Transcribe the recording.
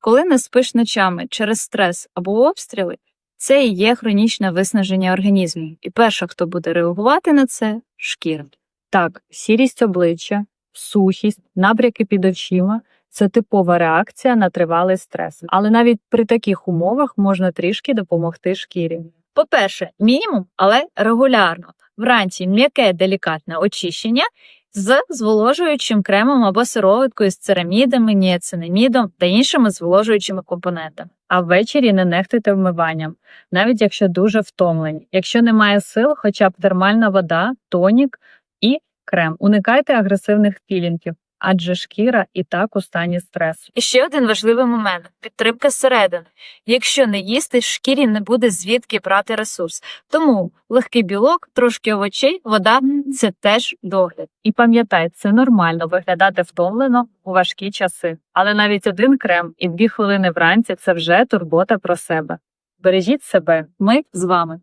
Коли не спиш ночами через стрес або обстріли, це і є хронічне виснаження організму. І перша, хто буде реагувати на це шкіра. Так, сірість обличчя, сухість, набряки під очима це типова реакція на тривалий стрес. Але навіть при таких умовах можна трішки допомогти шкірі. По-перше, мінімум, але регулярно. Вранці м'яке делікатне очищення з зволожуючим кремом або сироваткою з церамідами, ніацинамідом та іншими зволожуючими компонентами. А ввечері не нехтуйте вмиванням, навіть якщо дуже втомлені. Якщо немає сил, хоча б термальна вода, тонік і крем. Уникайте агресивних пілінгів, адже шкіра і так у стані стресу. І ще один важливий момент підтримка зсередини. Якщо не їсти, шкірі не буде звідки брати ресурс. Тому легкий білок, трошки овочей, вода це теж догляд. І пам'ятай, це нормально виглядати втомлено у важкі часи. Але навіть один крем і дві хвилини вранці це вже турбота про себе. Бережіть себе, ми з вами.